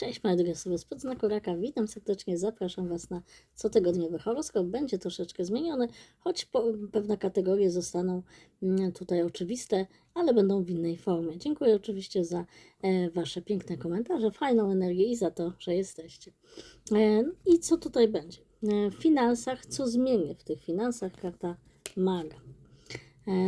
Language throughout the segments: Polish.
Cześć moje drogie osoby spod znaku raka, witam serdecznie, zapraszam Was na cotygodniowy horoskop. Będzie troszeczkę zmieniony, choć pewne kategorie zostaną mm, tutaj oczywiste, ale będą w innej formie. Dziękuję oczywiście za e, Wasze piękne komentarze, fajną energię i za to, że jesteście. E, I co tutaj będzie? E, w finansach, co zmienię w tych finansach? Karta maga.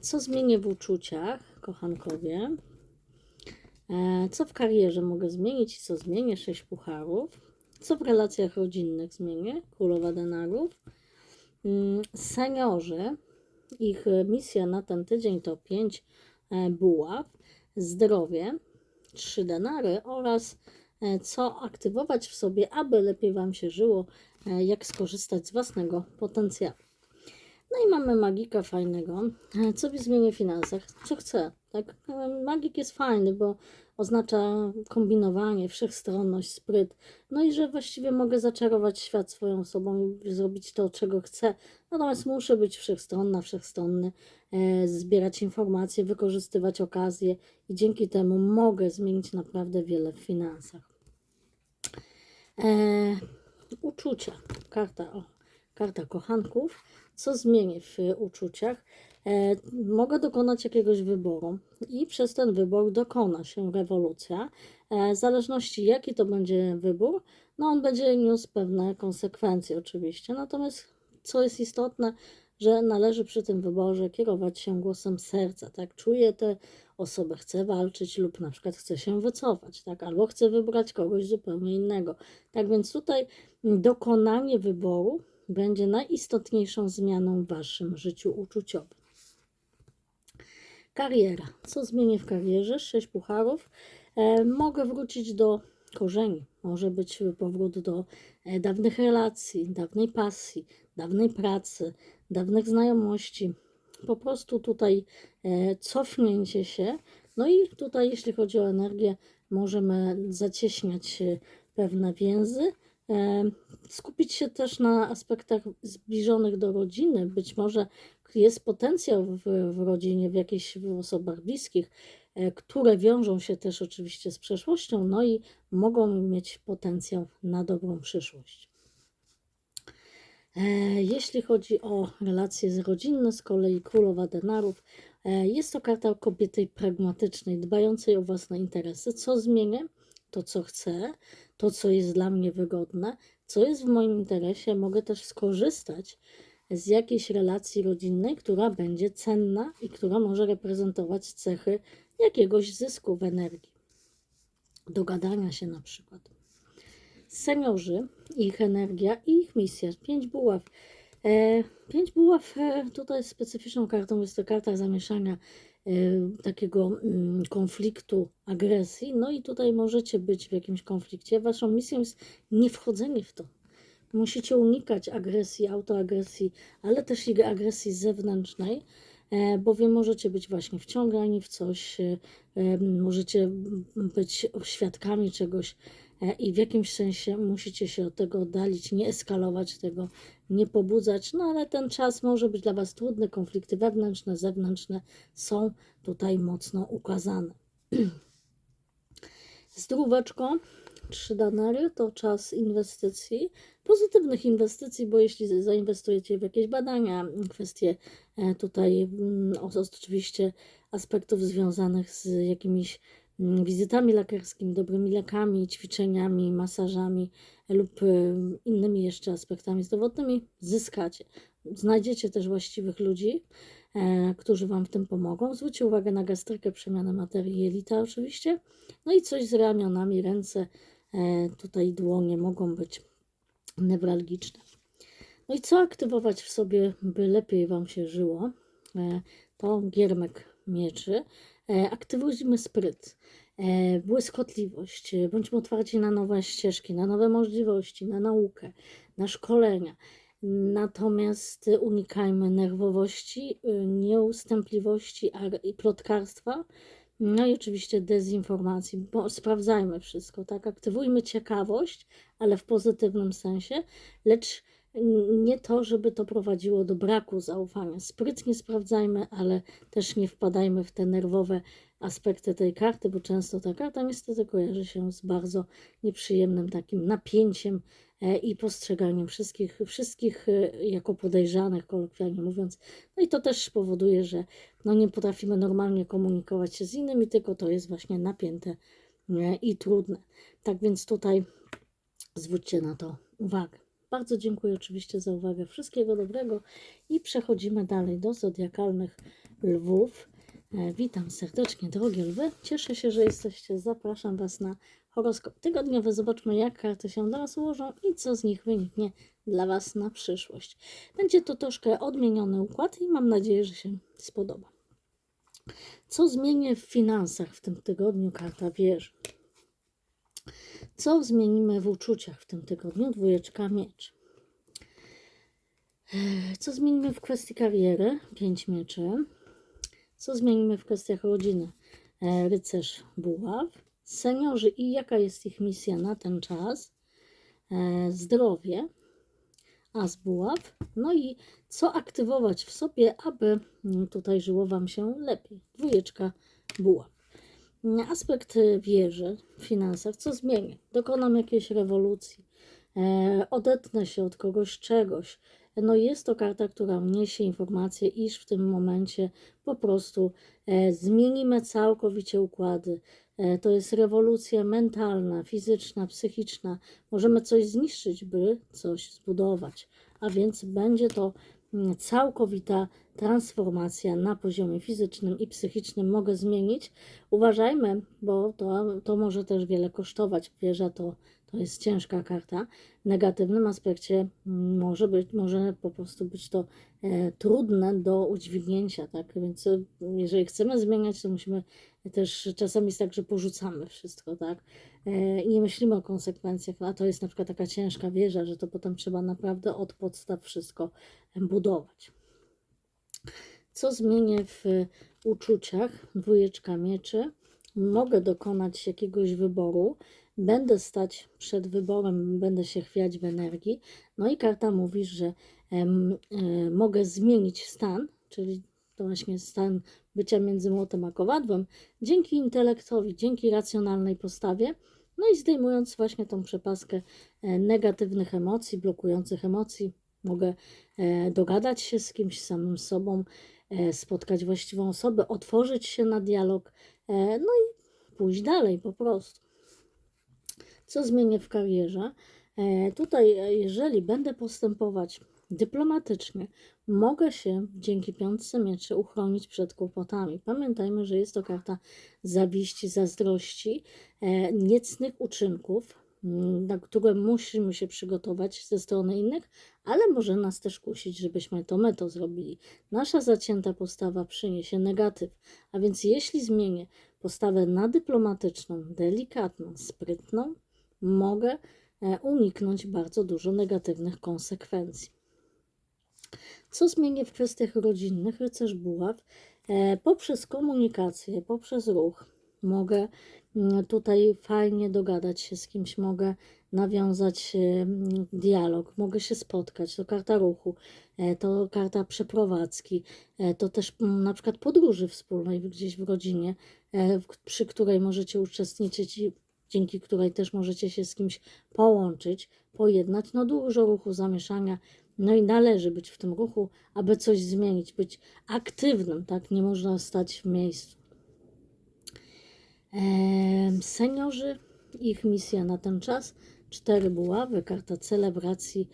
Co zmienię w uczuciach, kochankowie? E, Co w karierze mogę zmienić i co zmienię? Sześć pucharów. Co w relacjach rodzinnych zmienię? Królowa denarów. Mm, Seniorzy, ich e, misja na ten tydzień to pięć e, buław. Zdrowie, trzy denary oraz e, co aktywować w sobie, aby lepiej Wam się żyło, e, jak skorzystać z własnego potencjału. No i mamy magika fajnego. E, Co w zmienię w finansach? Co chcę, tak? Magik jest fajny, bo oznacza kombinowanie, wszechstronność, spryt. No i że właściwie mogę zaczarować świat swoją osobą i zrobić to, czego chcę. Natomiast muszę być wszechstronna, wszechstronny, e, zbierać informacje, wykorzystywać okazje i dzięki temu mogę zmienić naprawdę wiele w finansach. E, uczucia. Karta, o, karta kochanków. Co zmienię w uczuciach? E, mogę dokonać jakiegoś wyboru i przez ten wybór dokona się rewolucja. E, w zależności jaki to będzie wybór, no on będzie niósł pewne konsekwencje oczywiście. Natomiast co jest istotne, że należy przy tym wyborze kierować się głosem serca, tak? Czuję tę osobę, chcę walczyć lub na przykład chcę się wycofać, tak? Albo chcę wybrać kogoś zupełnie innego. Tak więc tutaj dokonanie wyboru będzie najistotniejszą zmianą w Waszym życiu uczuciowym. Kariera. Co zmienię w karierze? Sześć pucharów. E, mogę wrócić do korzeni. Może być powrót do e, dawnych relacji, dawnej pasji, dawnej pracy, dawnych znajomości. Po prostu tutaj e, cofnięcie się. No i tutaj, jeśli chodzi o energię, możemy zacieśniać e, pewne więzy. Skupić się też na aspektach zbliżonych do rodziny. Być może jest potencjał w, w rodzinie, w jakichś w osobach bliskich, e, które wiążą się też oczywiście z przeszłością, no i mogą mieć potencjał na dobrą przyszłość. E, Jeśli chodzi o relacje rodzinne, z kolei królowa denarów, e, jest to karta kobiety pragmatycznej, dbającej o własne interesy. Co zmienię? To, co chcę, to, co jest dla mnie wygodne, co jest w moim interesie. Mogę też skorzystać z jakiejś relacji rodzinnej, która będzie cenna i która może reprezentować cechy jakiegoś zysku w energii. Dogadania się na przykład. Seniorzy, ich energia i ich misja. Pięć buław. E, pięć buław e, tutaj specyficzną kartą, jest to karta zamieszania e, takiego mm, konfliktu, agresji. No i tutaj możecie być w jakimś konflikcie. Waszą misją jest nie wchodzenie w to. Musicie unikać agresji, autoagresji, ale też agresji zewnętrznej, e, bowiem możecie być właśnie wciągani w coś, e, możecie być świadkami czegoś e, i w jakimś sensie musicie się od tego oddalić, nie eskalować tego, nie pobudzać, no ale ten czas może być dla Was trudny, konflikty wewnętrzne, zewnętrzne są tutaj mocno ukazane. Zdróweczko, trzy danary to czas inwestycji, pozytywnych inwestycji, bo jeśli zainwestujecie w jakieś badania, kwestie e, tutaj mm, oczywiście aspektów związanych z jakimiś mm, wizytami lekarskimi, dobrymi lekami, ćwiczeniami, masażami lub e, innymi jeszcze aspektami zdrowotnymi, zyskacie. Znajdziecie też właściwych ludzi, e, którzy Wam w tym pomogą. Zwróćcie uwagę na gastrykę, przemianę materii jelita oczywiście. No i coś z ramionami, ręce, tutaj dłonie mogą być newralgiczne. No i co aktywować w sobie, by lepiej Wam się żyło? E, To giermek mieczy. E, Aktywujmy spryt, e, błyskotliwość, e, bądźmy otwarci na nowe ścieżki, na nowe możliwości, na naukę, na szkolenia. Natomiast unikajmy nerwowości, nieustępliwości i plotkarstwa. No i oczywiście dezinformacji, bo sprawdzajmy wszystko, tak? Aktywujmy ciekawość, ale w pozytywnym sensie, lecz nie to, żeby to prowadziło do braku zaufania. Sprytnie sprawdzajmy, ale też nie wpadajmy w te nerwowe aspekty tej karty, bo często ta karta niestety kojarzy się z bardzo nieprzyjemnym takim napięciem e, i postrzeganiem wszystkich, wszystkich e, jako podejrzanych, kolokwialnie mówiąc. No i to też powoduje, że no nie potrafimy normalnie komunikować się z innymi, tylko to jest właśnie napięte e, i trudne. Tak więc tutaj zwróćcie na to uwagę. Bardzo dziękuję oczywiście za uwagę. Wszystkiego dobrego i przechodzimy dalej do zodiakalnych lwów. E, Witam serdecznie, drogie lwy. Cieszę się, że jesteście. Zapraszam Was na horoskop tygodniowy. Zobaczmy, jak karty się dla Was ułożą i co z nich wyniknie dla Was na przyszłość. Będzie to troszkę odmieniony układ i mam nadzieję, że się spodoba. Co zmienię w finansach w tym tygodniu? Karta wieży. Co zmienimy w uczuciach w tym tygodniu? Dwójeczka miecz. E, Co zmienimy w kwestii kariery? Pięć mieczy. Co zmienimy w kwestiach rodziny? E, Rycerz buław. Seniorzy i jaka jest ich misja na ten czas? E, Zdrowie. As buław. No i co aktywować w sobie, aby mm, tutaj żyło Wam się lepiej? Dwójeczka buław. Aspekt wieży w finansach, co zmienię? Dokonam jakiejś rewolucji, e, odetnę się od kogoś czegoś. No jest to karta, która niesie informację, iż w tym momencie po prostu e, zmienimy całkowicie układy. E, to jest rewolucja mentalna, fizyczna, psychiczna. Możemy coś zniszczyć, by coś zbudować. A więc będzie to mm, całkowita transformacja na poziomie fizycznym i psychicznym mogę zmienić. Uważajmy, bo to, to może też wiele kosztować. Wieża to, to jest ciężka karta. W negatywnym aspekcie może być, może po prostu być to e, trudne do udźwignięcia, tak? Więc e, jeżeli chcemy zmieniać, to musimy też czasami jest tak, że porzucamy wszystko, tak? E, I nie myślimy o konsekwencjach, a to jest na przykład taka ciężka wieża, że to potem trzeba naprawdę od podstaw wszystko e, budować. Co zmienię w uczuciach? Dwójeczka mieczy. Mogę dokonać jakiegoś wyboru. Będę stać przed wyborem, będę się chwiać w energii. No i karta mówi, że e, mogę zmienić stan, czyli to właśnie stan bycia między młotem a kowadłem, dzięki intelektowi, dzięki racjonalnej postawie. No i zdejmując właśnie tą przepaskę e, negatywnych emocji, blokujących emocji, mogę e, dogadać się z kimś, samym sobą, spotkać właściwą osobę, otworzyć się na dialog, no i pójść dalej po prostu. Co zmienię w karierze? E, Tutaj, e, jeżeli będę postępować dyplomatycznie, mogę się dzięki piątce mieczy uchronić przed kłopotami. Pamiętajmy, że jest to karta zawiści, zazdrości, e, niecnych uczynków, na które musimy się przygotować ze strony innych, ale może nas też kusić, żebyśmy to my to zrobili. Nasza zacięta postawa przyniesie negatyw, a więc jeśli zmienię postawę na dyplomatyczną, delikatną, sprytną, mogę e, uniknąć bardzo dużo negatywnych konsekwencji. Co zmienię w kwestiach rodzinnych? Rycerz Buław. E, poprzez komunikację, poprzez ruch mogę tutaj fajnie dogadać się z kimś, mogę nawiązać e, dialog, mogę się spotkać. To karta ruchu, e, to karta przeprowadzki, e, to też mm, na przykład podróży wspólnej gdzieś w rodzinie, e, przy której możecie uczestniczyć i dzięki której też możecie się z kimś połączyć, pojednać. No dużo ruchu, zamieszania. No i należy być w tym ruchu, aby coś zmienić, być aktywnym, tak? Nie można stać w miejscu. Seniorzy, ich misja na ten czas, cztery buławy, karta celebracji.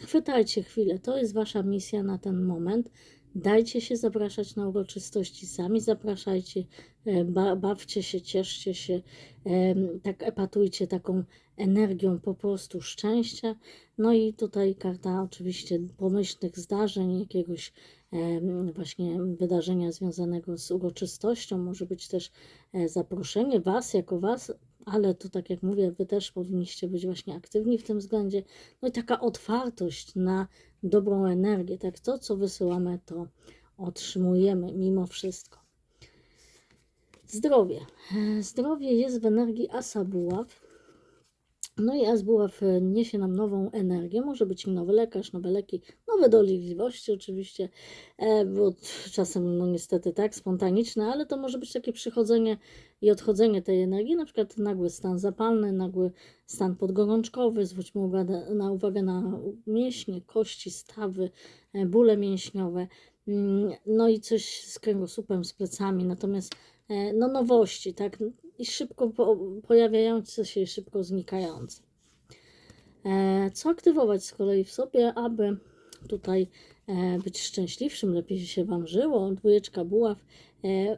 Chwytajcie chwilę, to jest wasza misja na ten moment. Dajcie się zapraszać na uroczystości, sami zapraszajcie, e, ba, bawcie się, cieszcie się, em, tak epatujcie taką energią po prostu szczęścia. No i tutaj karta oczywiście pomyślnych zdarzeń, jakiegoś em, właśnie wydarzenia związanego z uroczystością, może być też e, zaproszenie Was jako Was, ale to tak jak mówię, Wy też powinniście być właśnie aktywni w tym względzie. No i taka otwartość na dobrą energię, tak to co wysyłamy, to otrzymujemy mimo wszystko. Zdrowie. Zdrowie jest w energii Asa Buław. No i Azbuław e, niesie nam nową energię, może być nowy lekarz, nowe leki, nowe dolegliwości oczywiście, e, bo czasem no niestety tak, spontaniczne, ale to może być takie przychodzenie i odchodzenie tej energii, na przykład nagły stan zapalny, nagły stan podgorączkowy, zwróćmy uwagę na, uwagę na mięśnie, kości, stawy, e, bóle mięśniowe, mm, no i coś z kręgosłupem, z plecami, natomiast e, no nowości, tak, i szybko po, pojawiające się i szybko znikające. E, co aktywować z kolei w sobie, aby tutaj e, być szczęśliwszym, lepiej się Wam żyło. Dwójeczka buław,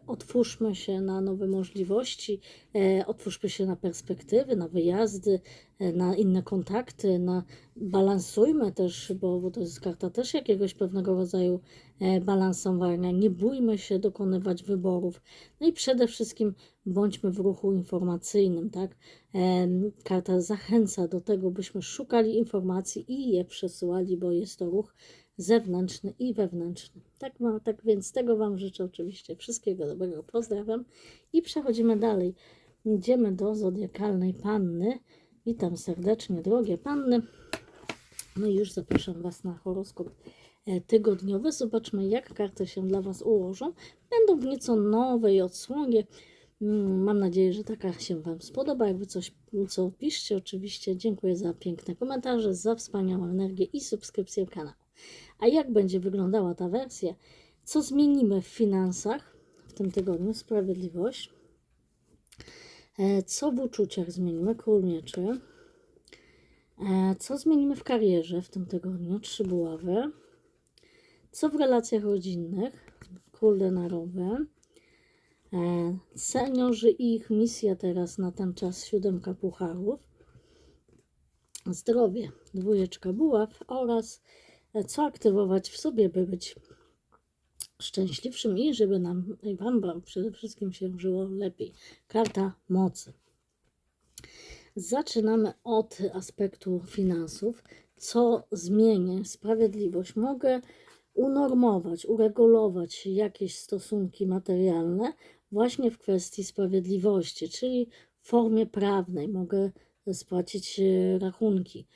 otwórzmy się na nowe możliwości, e, otwórzmy się na perspektywy, na wyjazdy, e, na inne kontakty, na balansujmy też, bo, bo to jest karta też jakiegoś pewnego rodzaju e, balansowania. Nie bójmy się dokonywać wyborów. No i przede wszystkim bądźmy w ruchu informacyjnym, tak? Karta zachęca do tego, byśmy szukali informacji i je przesyłali, bo jest to ruch zewnętrzny i wewnętrzny. Tak, ma, tak więc tego Wam życzę oczywiście wszystkiego dobrego. Pozdrawiam i przechodzimy dalej. Idziemy do zodiakalnej panny. Witam serdecznie, drogie panny. No i już zapraszam Was na horoskop e, tygodniowy. Zobaczmy, jak karty się dla Was ułożą. Będą w nieco nowej odsłonie. Mm, Mam nadzieję, że taka się Wam spodoba. Jakby coś, co piszcie, oczywiście. Dziękuję za piękne komentarze, za wspaniałą energię i subskrypcję kanału. A jak będzie wyglądała ta wersja? Co zmienimy w finansach w tym tygodniu? Sprawiedliwość. E, Co w uczuciach zmienimy? Król mieczy. E, Co zmienimy w karierze w tym tygodniu? Trzy buławy. Co w relacjach rodzinnych? Król denarowy. E, Seniorzy i ich misja teraz na ten czas siódemka pucharów. Zdrowie, dwójeczka buław oraz co aktywować w sobie, by być szczęśliwszym i żeby nam i Wam wam przede wszystkim się żyło lepiej. Karta mocy. Zaczynamy od aspektu finansów. Co zmienię? Sprawiedliwość. Mogę unormować, uregulować jakieś stosunki materialne właśnie w kwestii sprawiedliwości, czyli w formie prawnej. Mogę spłacić e, rachunki,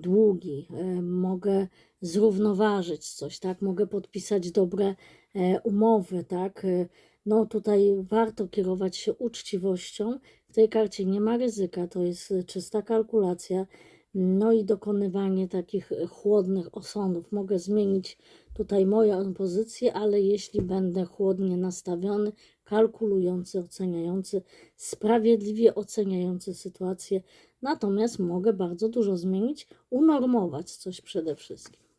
długi, e, mogę zrównoważyć coś, tak? Mogę podpisać dobre e, umowy, tak? E, No tutaj warto kierować się uczciwością. W tej karcie nie ma ryzyka, to jest czysta kalkulacja. No i dokonywanie takich chłodnych osądów. Mogę zmienić tutaj moją pozycję, ale jeśli będę chłodnie nastawiony, kalkulujący, oceniający, sprawiedliwie oceniający sytuację, natomiast mogę bardzo dużo zmienić, unormować coś przede wszystkim.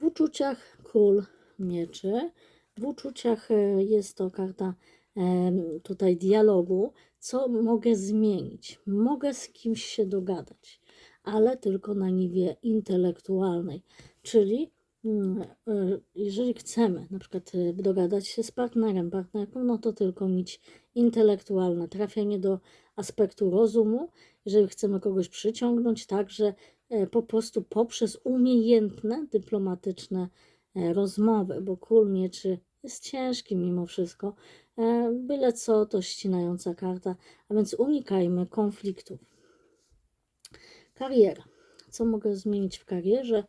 W uczuciach król mieczy. W uczuciach e, jest to karta em, tutaj dialogu. Co mogę zmienić? Mogę z kimś się dogadać, ale tylko na niwie intelektualnej. Czyli mm, e, jeżeli chcemy na przykład e, dogadać się z partnerem, partnerką, no to tylko nić intelektualna, trafienie do aspektu rozumu. Jeżeli chcemy kogoś przyciągnąć, także e, po prostu poprzez umiejętne, dyplomatyczne e, rozmowy, bo król mieczy jest ciężki mimo wszystko, e, byle co to ścinająca karta, a więc unikajmy konfliktów. Kariera. Co mogę zmienić w karierze?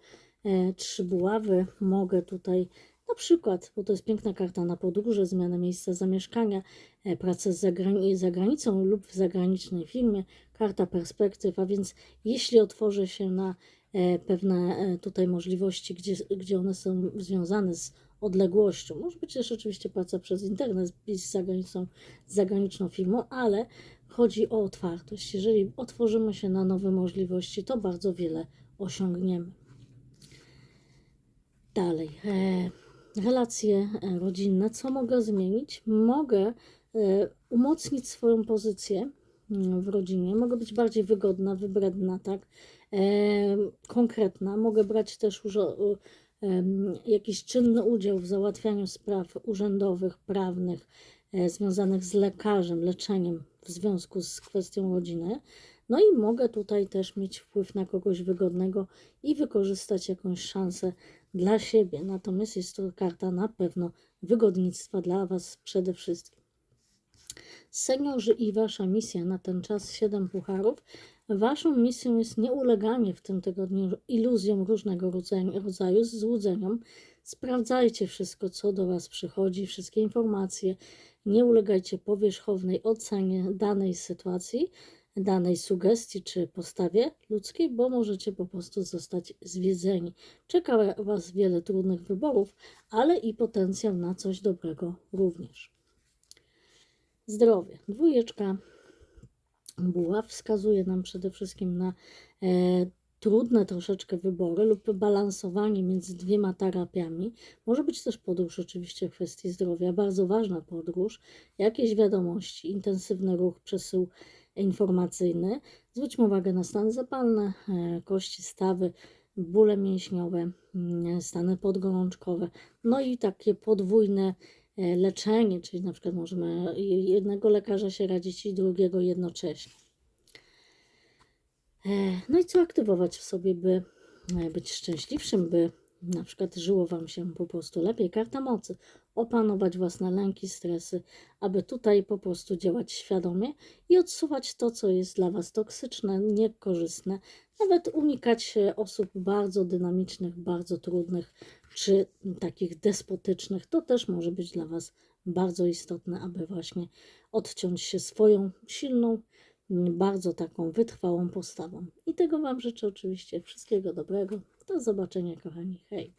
Trzy buławy mogę tutaj na przykład, bo to jest piękna karta na podróże, zmianę miejsca zamieszkania, pracę za, za granicą lub w zagranicznej firmie, karta perspektyw, a więc jeśli otworzę się na e, pewne e, tutaj możliwości, gdzie, gdzie one są związane z odległością, może być też oczywiście praca przez internet z zagranicą, z zagraniczną firmą, ale chodzi o otwartość. Jeżeli otworzymy się na nowe możliwości, to bardzo wiele osiągniemy. Dalej. E, relacje e, rodzinne. Co mogę zmienić? Mogę e, umocnić swoją pozycję mm, w rodzinie. Mogę być bardziej wygodna, wybredna, tak? E, konkretna. Mogę brać też em, jakiś czynny udział w załatwianiu spraw urzędowych, prawnych, e, związanych z lekarzem, leczeniem w związku z kwestią rodziny. No i mogę tutaj też mieć wpływ na kogoś wygodnego i wykorzystać jakąś szansę dla siebie. Natomiast jest to karta na pewno wygodnictwa dla Was przede wszystkim. Seniorzy i wasza misja na ten czas 7 pucharów. Waszą misją jest nieuleganie w tym tygodniu iluzjom różnego rodzaju, rodzaju złudzeniom. Sprawdzajcie wszystko, co do was przychodzi, wszystkie informacje. Nie ulegajcie powierzchownej ocenie danej sytuacji, danej sugestii czy postawie ludzkiej, bo możecie po prostu zostać zwiedzeni. Czeka was wiele trudnych wyborów, ale i potencjał na coś dobrego również. Zdrowie. Dwójeczka buław wskazuje nam przede wszystkim na e, trudne troszeczkę wybory lub balansowanie między dwiema terapiami. Może być też podróż oczywiście w kwestii zdrowia, bardzo ważna podróż, jakieś wiadomości, intensywny ruch, przesył informacyjny. Zwróćmy uwagę na stany zapalne, e, kości, stawy, bóle mięśniowe, mm, stany podgorączkowe, no i takie podwójne leczenie, czyli na przykład możemy jednego lekarza się radzić i drugiego jednocześnie. E, No i co aktywować w sobie, by e, być szczęśliwszym, by na przykład żyło Wam się po prostu lepiej. Karta mocy. Opanować własne lęki, stresy, aby tutaj po prostu działać świadomie i odsuwać to, co jest dla Was toksyczne, niekorzystne. Nawet unikać e, osób bardzo dynamicznych, bardzo trudnych czy takich despotycznych. To też może być dla Was bardzo istotne, aby właśnie odciąć się swoją silną, bardzo taką wytrwałą postawą. I tego Wam życzę oczywiście wszystkiego dobrego. Do zobaczenia, kochani. Hej!